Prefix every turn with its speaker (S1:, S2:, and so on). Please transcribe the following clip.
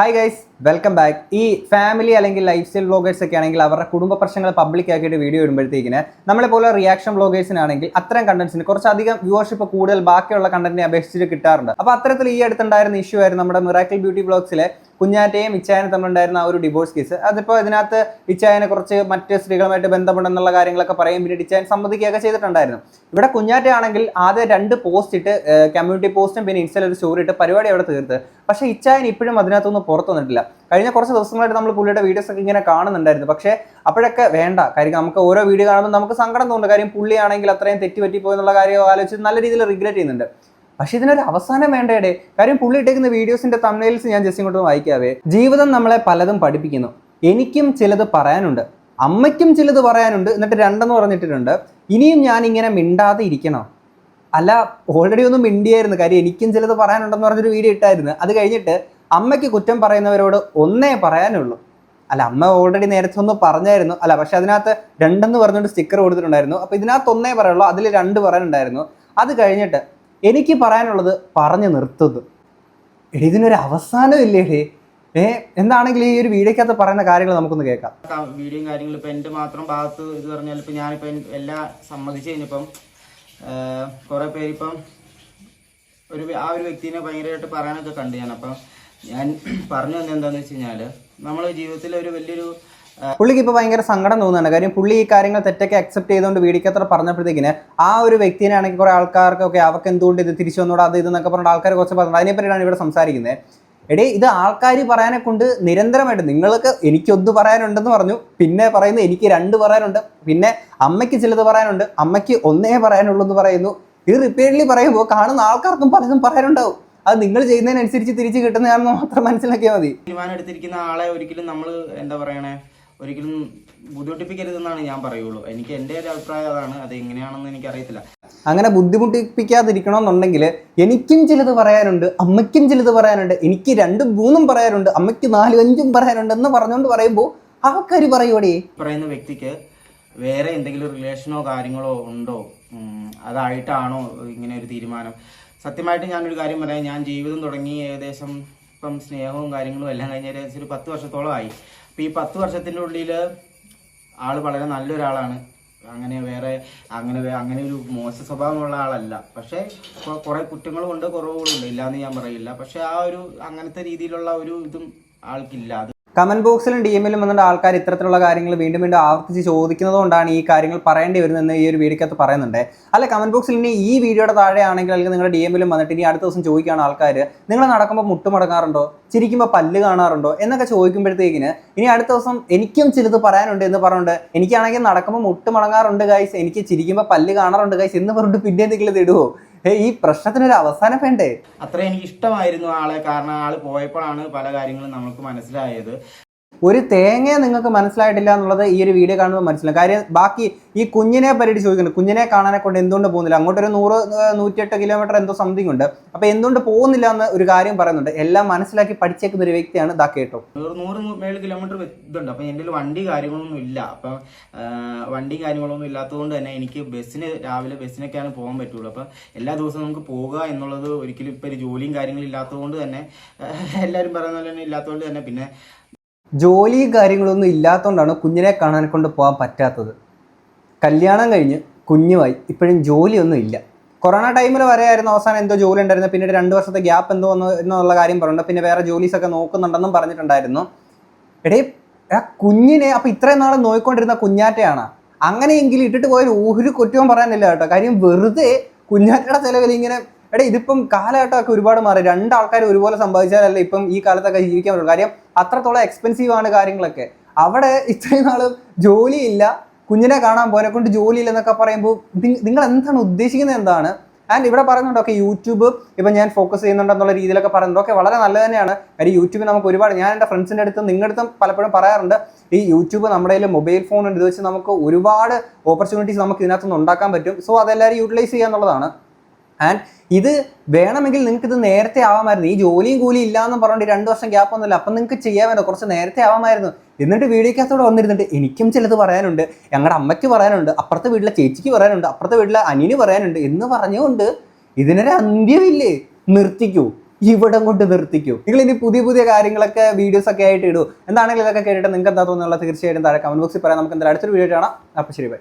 S1: Hi guys welcome back ഈ family അല്ലെങ്കിൽ life style vloggers ഒക്കെ ആണെങ്കിൽ അവരുടെ കുടുംബ പ്രശ്നങ്ങൾ പബ്ലിക് ആക്കിയിട്ട് വീഡിയോ ഇടുമ്പോഴത്തേക്കിന് നമ്മളെ പോലെ റിയാക്ഷൻ വ്ളോഗേഴ്സിനാണെങ്കിൽ അത്തരം കണ്ടന്റ്സിന് കുറച്ചധികം വ്യൂവർഷിപ്പ് കൂടുതൽ ബാക്കിയുള്ള കണ്ടന്റിനെ അപേക്ഷിച്ചിട്ട് കിട്ടാറുണ്ട്. അപ്പോൾ അത്തരത്തിൽ ഈ അടുത്തുണ്ടായിരുന്ന ഇഷ്യൂ ആയിരുന്നു നമ്മുടെ മിറാക്കിൾ ബ്യൂട്ടി ബ്ലോഗ്സിലെ കുഞ്ഞാറ്റയും ഇച്ചായനും തമ്മിലുണ്ടായിരുന്ന ആ ഒരു ഡിവോഴ്സ് കേസ് അതിപ്പോൾ ഇതിനകത്ത് ഇച്ചായനെ കുറച്ച് മറ്റ് സ്ത്രീകളുമായിട്ട് ബന്ധമുണ്ടെന്നുള്ള കാര്യങ്ങളൊക്കെ പറയും പിന്നെ ഇച്ചായൻ സമ്മതിക്കുകയൊക്കെ ചെയ്തിട്ടുണ്ടായിരുന്നു. ഇവിടെ കുഞ്ഞാറ്റയാണെങ്കിൽ ആദ്യം രണ്ട് പോസ്റ്റ് ഇട്ട് കമ്മ്യൂണിറ്റി പോസ്റ്റും പിന്നെ ഇൻസ്റ്റയിൽ ഒരു സ്റ്റോറി ഇട്ട് പരിപാടി അവിടെ തീർത്ത്. പക്ഷേ ഇച്ചായൻ ഇപ്പോഴും അതിനകത്തൊന്നും പുറത്തു വന്നിട്ടില്ല. കഴിഞ്ഞ കുറച്ച് ദിവസങ്ങളായിട്ട് നമ്മൾ പുള്ളിയുടെ വീഡിയോസ് ഒക്കെ ഇങ്ങനെ കാണുന്നുണ്ടായിരുന്നു. പക്ഷേ അപ്പോഴൊക്കെ വേണ്ട. കാര്യം നമുക്ക് ഓരോ വീഡിയോ കാണുമ്പോൾ നമുക്ക് സങ്കടം തോന്നുന്നു കാര്യം പുള്ളിയാണെങ്കിൽ അത്രയും തെറ്റി പറ്റിപ്പോയി എന്നുള്ള കാര്യം ആലോചിച്ച് നല്ല രീതിയിൽ റിഗ്രറ്റ് ചെയ്യുന്നുണ്ട്. പക്ഷെ ഇതിനൊരു അവസാനം വേണ്ടേടെ? കാര്യം പുള്ളി ഇട്ടേക്കുന്ന വീഡിയോസിന്റെ തമിഴ്സ് ഞാൻ ജസ്റ്റ് ഇങ്ങോട്ട് വായിക്കാവേ. ജീവിതം നമ്മളെ പലതും പഠിപ്പിക്കുന്നു. എനിക്കും ചിലത് പറയാനുണ്ട്. അമ്മയ്ക്കും ചിലത് പറയാനുണ്ട്. എന്നിട്ട് രണ്ടെന്ന് പറഞ്ഞിട്ടിട്ടുണ്ട്. ഇനിയും ഞാൻ ഇങ്ങനെ മിണ്ടാതെ ഇരിക്കണോ? അല്ല ഓൾറെഡി ഒന്നും മിണ്ടിയായിരുന്നു. കാര്യം എനിക്കും ചിലത് പറയാനുണ്ടെന്ന് പറഞ്ഞൊരു വീഡിയോ ഇട്ടായിരുന്നു. അത് കഴിഞ്ഞിട്ട് അമ്മയ്ക്ക് കുറ്റം പറയുന്നവരോട് ഒന്നേ പറയാനുള്ളൂ. അല്ല അമ്മ ഓൾറെഡി നേരത്തെ ഒന്ന് പറഞ്ഞായിരുന്നു. അല്ല പക്ഷെ അതിനകത്ത് രണ്ടെന്ന് പറഞ്ഞുകൊണ്ട് സ്റ്റിക്കർ കൊടുത്തിട്ടുണ്ടായിരുന്നു. അപ്പോൾ ഇതിനകത്ത് ഒന്നേ പറയുള്ളൂ അതിൽ രണ്ട് പറയാനുണ്ടായിരുന്നു. അത് കഴിഞ്ഞിട്ട് എനിക്ക് പറയാനുള്ളത് പറഞ്ഞു നിർത്തുന്നു. എടി ഇതിനൊരു അവസാനം ഇല്ലേ എടി? ഏ എന്താണെങ്കിലും ഈ ഒരു വീഡിയോക്കകത്ത് പറയുന്ന കാര്യങ്ങൾ നമുക്കൊന്ന് കേൾക്കാം.
S2: വീഡിയോ കാര്യങ്ങൾ ഇപ്പൊ എന്റെ മാത്രം ഭാഗത്ത് ഇത് പറഞ്ഞാൽ ഇപ്പൊ ഞാനിപ്പോ എല്ലാ സമ്മതിച്ചു കഴിഞ്ഞപ്പം കുറെ പേരിപ്പം ഒരു ആ ഒരു വ്യക്തിനെ ഭയങ്കരമായിട്ട് പറയാനൊക്കെ കണ്ടു ഞാൻ അപ്പം ഞാൻ പറഞ്ഞു തന്നെ എന്താന്ന് വെച്ച് കഴിഞ്ഞാൽ നമ്മളെ ജീവിതത്തിൽ ഒരു വലിയൊരു
S1: പുള്ളിക്ക് ഇപ്പോൾ ഭയങ്കര സങ്കടം തോന്നുന്നുണ്ട്. കാര്യം പുള്ളി ഈ കാര്യങ്ങൾ തെറ്റൊക്കെ അക്സെപ്റ്റ് ചെയ്തുകൊണ്ട് വീടിക്കത്ര പറഞ്ഞപ്പോഴത്തേക്കിന് ആ ഒരു വ്യക്തിനെ ആണെങ്കിൽ കുറേ ആൾക്കാർക്കൊക്കെ അവർക്ക് എന്തുകൊണ്ട് ഇത് തിരിച്ചു വന്നോട് അത് ഇതെന്നൊക്കെ പറഞ്ഞിട്ട് ആൾക്കാർ കുറച്ച് പറഞ്ഞു അതിനെപ്പറ്റിയാണ് ഇവിടെ സംസാരിക്കുന്നത് എടേ ഇത് ആൾക്കാർ പറയാനെ കൊണ്ട് നിരന്തരമായിട്ട്. നിങ്ങൾക്ക് എനിക്കൊന്ന് പറയാനുണ്ടെന്ന് പറഞ്ഞു. പിന്നെ പറയുന്നത് എനിക്ക് രണ്ട് പറയാനുണ്ട്. പിന്നെ അമ്മയ്ക്ക് ചിലത് പറയാനുണ്ട്. അമ്മയ്ക്ക് ഒന്നേ പറയാനുള്ളൂ എന്ന് പറയുന്നു. ഇത് റിപ്പീറ്റ്ലി പറയുമ്പോൾ കാണുന്ന ആൾക്കാർക്കും പലതും പറയാനുണ്ടാവും. അത് നിങ്ങൾ ചെയ്യുന്നതിനനുസരിച്ച് തിരിച്ച് കിട്ടുന്നതാണെന്ന് മാത്രം മനസ്സിലാക്കിയാൽ മതി.
S2: തീരുമാനം എടുത്തിരിക്കുന്ന ആളെ ഒരിക്കലും നമ്മൾ എന്താ പറയണേ? ഒരിക്കലും ബുദ്ധിമുട്ടിപ്പിക്കരുതെന്നാണ് ഞാൻ പറയുള്ളൂ. എനിക്ക് എന്റെ ഒരു അഭിപ്രായം അതാണ്. അത് എങ്ങനെയാണെന്ന് എനിക്കറിയത്തില്ല.
S1: അങ്ങനെ ബുദ്ധിമുട്ടിപ്പിക്കാതിരിക്കണമെന്നുണ്ടെങ്കിൽ എനിക്കും ചിലത് പറയാനുണ്ട് അമ്മയ്ക്കും ചിലത് പറയാനുണ്ട് എനിക്ക് രണ്ടും മൂന്നും പറയാനുണ്ട് അമ്മയ്ക്ക് നാലും അഞ്ചും പറയാനുണ്ട് എന്ന് പറഞ്ഞുകൊണ്ട് പറയുമ്പോൾ ആൾക്കാർ പറയുവടേ.
S2: പറയുന്ന വ്യക്തിക്ക് വേറെ എന്തെങ്കിലും റിലേഷനോ കാര്യങ്ങളോ ഉണ്ടോ? അതായിട്ടാണോ ഇങ്ങനെ ഒരു തീരുമാനം? സത്യമായിട്ട് ഞാനൊരു കാര്യം പറയാം. ഞാൻ ജീവിതം തുടങ്ങി ഏകദേശം ഇപ്പം സ്നേഹവും കാര്യങ്ങളും എല്ലാം കഴിഞ്ഞ ഏകദേശം ഒരു പത്ത് വർഷത്തോളമായി. അപ്പം ഈ പത്ത് വർഷത്തിന്റെ ഉള്ളിൽ ആൾ വളരെ നല്ലൊരാളാണ്. അങ്ങനെ വേറെ അങ്ങനെ അങ്ങനെ ഒരു മോശ സ്വഭാവമുള്ള ആളല്ല. പക്ഷേ കുറേ കുറെ കുറ്റങ്ങളും ഉണ്ട് കുറവുകളുണ്ട്. ഇല്ലാന്ന് ഞാൻ പറയില്ല. പക്ഷേ ആ ഒരു അങ്ങനത്തെ രീതിയിലുള്ള ഒരു ഇതും ആൾക്കില്ല. അത്
S1: കമന്റ് ബോക്സിലും ഡി എമ്മിലും വന്നിട്ട് ആൾക്കാർ ഇത്തരത്തിലുള്ള കാര്യങ്ങൾ വീണ്ടും വീണ്ടും ആവർത്തിച്ച് ചോദിക്കുന്നതുകൊണ്ടാണ് ഈ കാര്യങ്ങൾ പറയേണ്ടി വരുന്നതെന്ന് ഈ ഒരു വീഡിയോക്കകത്ത് പറയുന്നുണ്ട്. അല്ല കമന്റ് ബോക്സിൽ ഇനി ഈ വീഡിയോയുടെ താഴെ ആണെങ്കിൽ അല്ലെങ്കിൽ നിങ്ങളുടെ ഡി എമ്മിലും വന്നിട്ട് ഇനി അടുത്ത ദിവസം ചോദിക്കുകയാണ് ആൾക്കാർ നിങ്ങൾ നടക്കുമ്പോൾ മുട്ടുമടങ്ങാറുണ്ടോ? ചിരിക്കുമ്പോൾ പല്ല് കാണാറുണ്ടോ? എന്നൊക്കെ ചോദിക്കുമ്പോഴത്തേക്കിന് ഇനി അടുത്ത ദിവസം എനിക്കും ചിലത് പറയാനുണ്ട് എന്ന് പറഞ്ഞുകൊണ്ട് എനിക്കാണെങ്കിൽ നടക്കുമ്പോൾ മുട്ടുമടങ്ങാറുണ്ട് കായ്സ് എനിക്ക് ചിരിക്കുമ്പോൾ പല്ല് കാണാറുണ്ട് ഗൈസ് എന്ന് പറഞ്ഞിട്ട് പിന്നെ എന്തെങ്കിലും ഇടുവോ? ഈ പ്രശ്നത്തിനൊരു അവസാനം വേണ്ടേ?
S2: അത്ര എനിക്ക് ഇഷ്ടമായിരുന്നു ആളെ. കാരണം ആൾ പോയപ്പോഴാണ് പല കാര്യങ്ങളും നമുക്ക് മനസ്സിലായത്.
S1: ഒരു തേങ്ങ നിങ്ങൾക്ക് മനസ്സിലായിട്ടില്ല എന്നുള്ളത് ഈ ഒരു വീഡിയോ കാണുമ്പോൾ മനസ്സിലാവും. കാര്യം ബാക്കി ഈ കുഞ്ഞിനെ പറ്റിയിട്ട് ചോദിക്കുന്നുണ്ട്. കുഞ്ഞിനെ കാണാനെ കൊണ്ട് എന്തുകൊണ്ട് പോകുന്നില്ല? അങ്ങോട്ടൊരു നൂറ് നൂറ്റിയെട്ട് കിലോമീറ്റർ എന്തോ സംതിങ് ഉണ്ട്. അപ്പോൾ എന്തുകൊണ്ട് പോകുന്നില്ല എന്ന് ഒരു കാര്യം പറയുന്നുണ്ട്. എല്ലാം മനസ്സിലാക്കി പഠിച്ചേക്കുന്ന ഒരു വ്യക്തിയാണ് ഇതാ കേട്ടോ.
S2: നൂറ് മേളിൽ കിലോമീറ്റർ ഇതുണ്ട്. അപ്പൊ എന്റെ വണ്ടി കാര്യങ്ങളൊന്നും ഇല്ല. അപ്പൊ വണ്ടി കാര്യങ്ങളൊന്നും ഇല്ലാത്തതുകൊണ്ട് തന്നെ എനിക്ക് ബസ്സിന് രാവിലെ ബസ്സിനൊക്കെയാണ് പോകാൻ പറ്റുള്ളൂ. അപ്പൊ എല്ലാ ദിവസവും നമുക്ക് പോകുക എന്നുള്ളത് ഒരിക്കലും ഇപ്പൊ ഒരു ജോലിയും കാര്യങ്ങളും ഇല്ലാത്തതുകൊണ്ട് തന്നെ എല്ലാവരും പറയുന്ന പോലെ തന്നെ ഇല്ലാത്തതുകൊണ്ട് തന്നെ പിന്നെ
S1: ജോലിയും കാര്യങ്ങളൊന്നും ഇല്ലാത്തതുകൊണ്ടാണ് കുഞ്ഞിനെ കാണാൻ കൊണ്ട് പോകാൻ പറ്റാത്തത്. കല്യാണം കഴിഞ്ഞ് കുഞ്ഞുമായി ഇപ്പോഴും ജോലിയൊന്നും ഇല്ല. കൊറോണ ടൈമിൽ വരെയായിരുന്നു അവസാനം എന്തോ ജോലി ഉണ്ടായിരുന്നു പിന്നീട് രണ്ട് വർഷത്തെ ഗ്യാപ്പ് എന്തോ വന്നു എന്നുള്ള കാര്യം പറഞ്ഞു പിന്നെ വേറെ ജോലീസൊക്കെ നോക്കുന്നുണ്ടെന്നും പറഞ്ഞിട്ടുണ്ടായിരുന്നു. എടേ ആ കുഞ്ഞിനെ അപ്പൊ ഇത്രയും നാൾ നോയിക്കൊണ്ടിരുന്ന കുഞ്ഞാറ്റയാണ്? അങ്ങനെയെങ്കിലും ഇട്ടിട്ട് പോയൊരു ഒരു കുറ്റവും പറയാനില്ല കേട്ടോ. കാര്യം വെറുതെ കുഞ്ഞാറ്റയുടെ ചിലവിൽ ഇങ്ങനെ എടേ ഇതിപ്പം കാലഘട്ടമൊക്കെ ഒരുപാട് മാറി. രണ്ടാൾക്കാർ ഒരുപോലെ സമ്പാദിച്ചാലല്ല ഇപ്പം ഈ കാലത്തൊക്കെ ജീവിക്കാൻ പറ്റുള്ളൂ. കാര്യം അത്രത്തോളം എക്സ്പെൻസീവ് ആണ് കാര്യങ്ങളൊക്കെ. അവിടെ ഇത്രയും നാൾ ജോലിയില്ല. കുഞ്ഞിനെ കാണാൻ പോനെ കൊണ്ട് ജോലിയില്ല എന്നൊക്കെ പറയുമ്പോൾ നിങ്ങൾ എന്താണ് ഉദ്ദേശിക്കുന്നത് എന്താണ്? ആൻഡ് ഇവിടെ പറയുന്നുണ്ട് ഓക്കെ യൂട്യൂബ് ഇപ്പം ഞാൻ ഫോക്കസ് ചെയ്യുന്നുണ്ടെന്നുള്ള രീതിയിലൊക്കെ പറയുന്നുണ്ട്. ഓക്കെ വളരെ നല്ലത് തന്നെയാണ്. കാര്യം യൂട്യൂബ് നമുക്ക് ഒരുപാട് ഞാൻ എന്റെ ഫ്രണ്ട്സിന്റെ അടുത്തും നിങ്ങളുടെ അടുത്തും പലപ്പോഴും പറയാറുണ്ട് ഈ യൂട്യൂബ് നമ്മുടെ കയ്യിൽ മൊബൈൽ ഫോൺ ഉണ്ട്. വെച്ച് നമുക്ക് ഒരുപാട് ഓപ്പർച്യൂണിറ്റീസ് നമുക്ക് ഇതിനകത്തുനിന്ന് ഉണ്ടാക്കാൻ പറ്റും. സോ അതെല്ലാവരും യൂട്ടിലൈസ് ചെയ്യുക എന്നുള്ളതാണ് ആൻഡ് ഇത് വേണമെങ്കിൽ നിങ്ങൾക്ക് ഇത് നേരത്തെ ആവാമായിരുന്നു. ഈ ജോലിയും കൂലിയും ഇല്ല എന്ന് പറഞ്ഞിട്ട് രണ്ട് വർഷം ഗ്യാപ്പ് ഒന്നുമില്ല അപ്പം നിങ്ങൾക്ക് ചെയ്യാമായിരുന്നു. കുറച്ച് നേരത്തെ ആവാമായിരുന്നു. എന്നിട്ട് വീഡിയോക്കകത്തോടെ വന്നിരുന്നിട്ട് എനിക്കും ചിലത് പറയാനുണ്ട്. ഞങ്ങളുടെ അമ്മയ്ക്ക് പറയാനുണ്ട്. അപ്പുറത്തെ വീട്ടിലെ ചേച്ചിക്ക് പറയാനുണ്ട്. അപ്പുറത്തെ വീട്ടിലെ അനിന് പറയാനുണ്ട്. എന്ന് പറഞ്ഞുകൊണ്ട് ഇതിനൊരു അന്ത്യമില്ലേ? നിർത്തിക്കൂ. ഇവിടം കൊണ്ട് നിർത്തിക്കൂ. നിങ്ങൾ ഇനി പുതിയ പുതിയ കാര്യങ്ങളൊക്കെ വീഡിയോസ് ഒക്കെ ആയിട്ട് ഇടൂ. എന്താണെങ്കിലും ഇതൊക്കെ കേട്ടിട്ട് നിങ്ങൾക്ക് എന്താ തോന്നുന്നുള്ള തീർച്ചയായിട്ടും താഴെ കമന്റ് ബോക്സിൽ പറയാം. നമുക്ക് എന്തായാലും അടുത്തൊരു വീഡിയോ കാണാം. അപ്പോൾ ശരി ബൈ